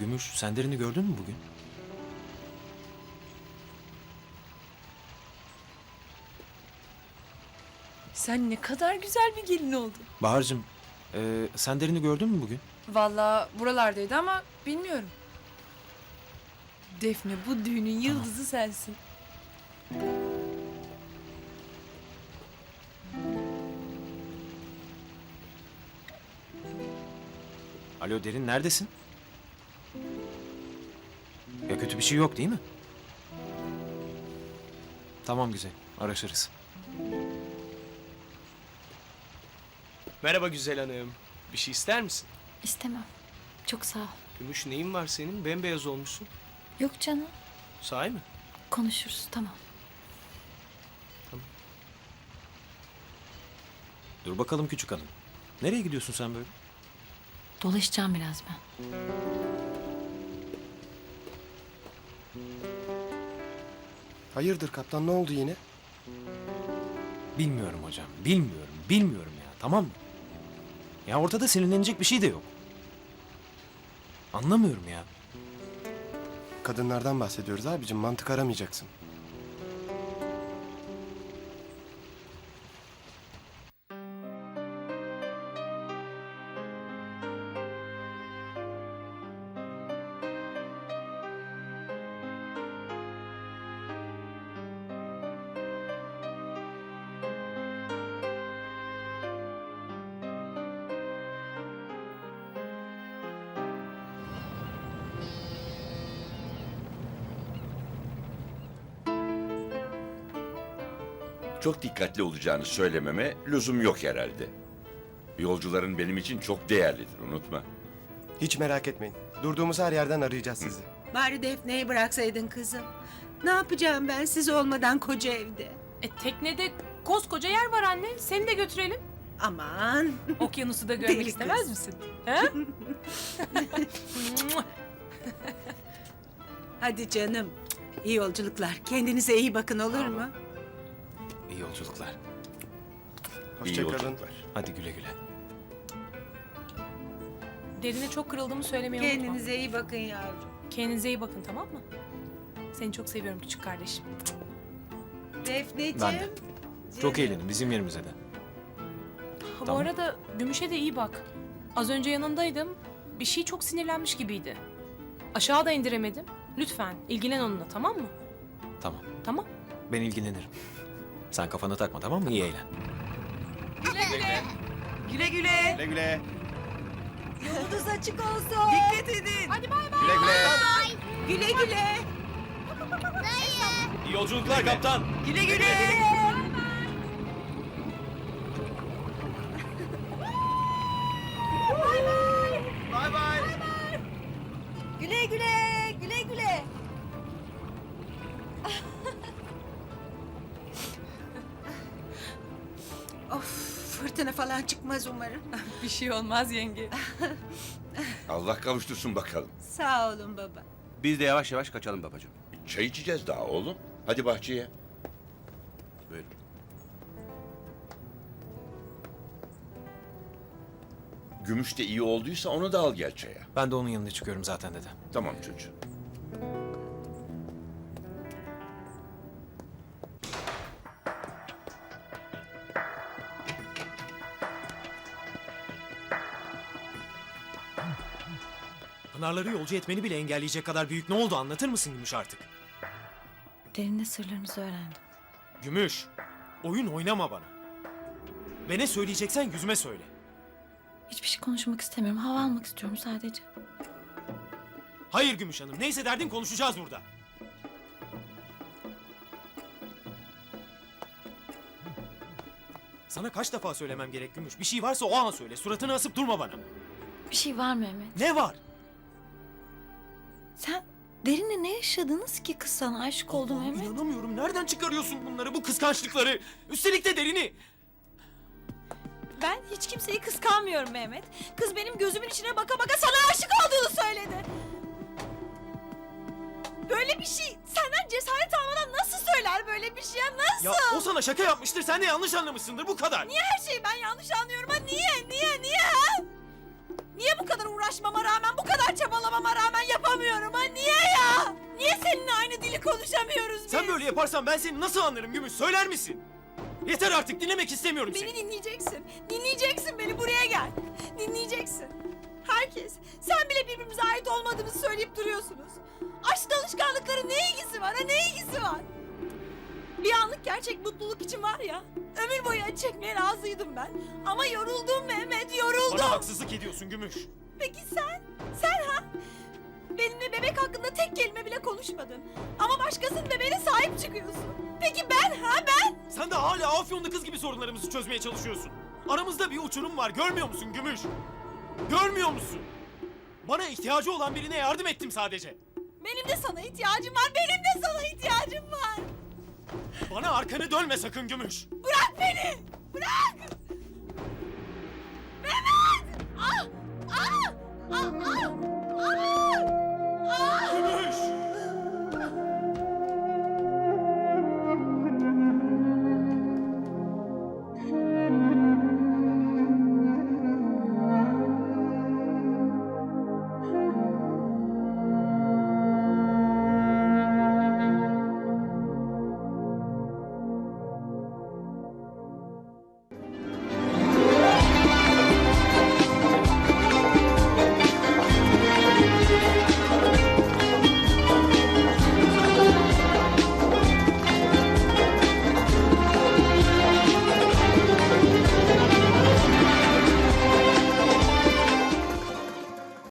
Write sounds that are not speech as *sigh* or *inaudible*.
Gümüş sen derini gördün mü bugün? Sen ne kadar güzel bir gelin oldun. Bahar'cığım e, sen derini gördün mü bugün? Vallahi buralardaydı ama bilmiyorum. Defne bu düğünün yıldızı sensin. Alo derin neredesin? Bir şey yok değil mi? Tamam güzel araşırız. Merhaba güzel hanım. Bir şey ister misin? İstemem. Çok sağ ol. Gümüş neyin var senin? Bembeyaz olmuşsun. Yok canım. Sahi mi? Konuşuruz tamam. Dur bakalım küçük hanım. Nereye gidiyorsun sen böyle? Dolaşacağım biraz ben. Hayırdır kaptan ne oldu yine? Bilmiyorum hocam bilmiyorum bilmiyorum ya tamam mı? Ya ortada sinirlenecek bir şey de yok. Anlamıyorum ya. Kadınlardan bahsediyoruz abicim mantık aramayacaksın. Çok dikkatli olacağını söylememe lüzum yok herhalde. Yolcuların benim için çok değerlidir unutma. Hiç merak etmeyin. Durduğumuz her yerden arayacağız sizi. Bari Defne'yi bıraksaydın kızım. Ne yapacağım ben siz olmadan koca evde? E teknede koskoca yer var anne. Seni de götürelim. Aman. Okyanusu da görmek Deli istemez kız. misin? He? *laughs* *laughs* Hadi canım. İyi yolculuklar. Kendinize iyi bakın olur mu? İyi yolculuklar. İyi Hoşçakalın. yolculuklar. Hadi güle güle. Derine çok kırıldığımı söylemeyi unutma. Kendinize iyi bakın yavrum. Kendinize iyi bakın tamam mı? Seni çok seviyorum küçük kardeşim. Defneciğim. Ben de. Çok eğlenin bizim yerimize de. Ha, Bu Tamam. arada Gümüş'e de iyi bak. Az önce yanındaydım. Bir şey çok sinirlenmiş gibiydi. Aşağı da indiremedim. Lütfen ilgilen onunla tamam mı? Tamam Tamam. ben ilgilenirim. Sen kafanı takma tamam mı? İyi eğlen. Güle güle. Güle güle. Yolunuz açık olsun. Dikkat edin. Hadi bay bay. Güle güle. Güle güle. İyi yolculuklar kaptan. Güle güle. Bay fırtına falan çıkmaz umarım. *laughs* Bir şey olmaz yenge. *laughs* Allah kavuştursun bakalım. Sağ olun baba. Biz de yavaş yavaş kaçalım babacığım. Çay içeceğiz daha oğlum. Hadi bahçeye. Buyurun. Gümüş de iyi olduysa onu da al gel çaya. Ben de onun yanına çıkıyorum zaten dede. Tamam çocuğum. Pınarları yolcu etmeni bile engelleyecek kadar büyük ne oldu anlatır mısın Gümüş artık? Derinle sırlarınızı öğrendim. Gümüş, oyun oynama bana. Ve ne söyleyeceksen yüzüme söyle. Hiçbir şey konuşmak istemiyorum. Hava almak istiyorum sadece. Hayır Gümüş Hanım, neyse derdin konuşacağız burada. Sana kaç defa söylemem gerek Gümüş? Bir şey varsa o an söyle. Suratını asıp durma bana. Bir şey var Mehmet. Ne var? Sen derinle ne yaşadınız ki kız sana aşık oldu Allah'ım, Mehmet? İnanamıyorum. Nereden çıkarıyorsun bunları, bu kıskançlıkları? Üstelik de derini. Ben hiç kimseyi kıskanmıyorum Mehmet. Kız benim gözümün içine baka baka sana aşık olduğunu söyledi. Böyle bir şey senden cesaret almadan nasıl söyler böyle bir şey nasıl? Ya o sana şaka yapmıştır, sen de yanlış anlamışsındır. Bu kadar. Niye her şeyi ben yanlış anlıyorum ha? Niye? Niye? Niye ha? Niye bu kadar uğraşmama rağmen, bu kadar çabalamama rağmen yapamıyorum ha? Niye ya? Niye seninle aynı dili konuşamıyoruz biz? Sen böyle yaparsan ben seni nasıl anlarım Gümüş? Söyler misin? Yeter artık dinlemek istemiyorum seni. Beni dinleyeceksin. Dinleyeceksin beni. Buraya gel. Dinleyeceksin. Herkes. Sen bile birbirimize ait olmadığımızı söyleyip duruyorsunuz. Aşk alışkanlıkları ne ilgisi var ha? Ne ilgisi var? Bir anlık gerçek mutluluk için var ya ömür boyu acı çekmeye razıydım ben. Ama yoruldum Mehmet yoruldum. Bana haksızlık ediyorsun Gümüş. Peki sen? Sen ha? Benimle bebek hakkında tek kelime bile konuşmadın. Ama başkasının bebeğine sahip çıkıyorsun. Peki ben ha ben? Sen de hala Afyonlu kız gibi sorunlarımızı çözmeye çalışıyorsun. Aramızda bir uçurum var görmüyor musun Gümüş? Görmüyor musun? Bana ihtiyacı olan birine yardım ettim sadece. Benim de sana ihtiyacım var. Benim de sana ihtiyacım var. Bana arkanı dönme sakın Gümüş. Bırak beni!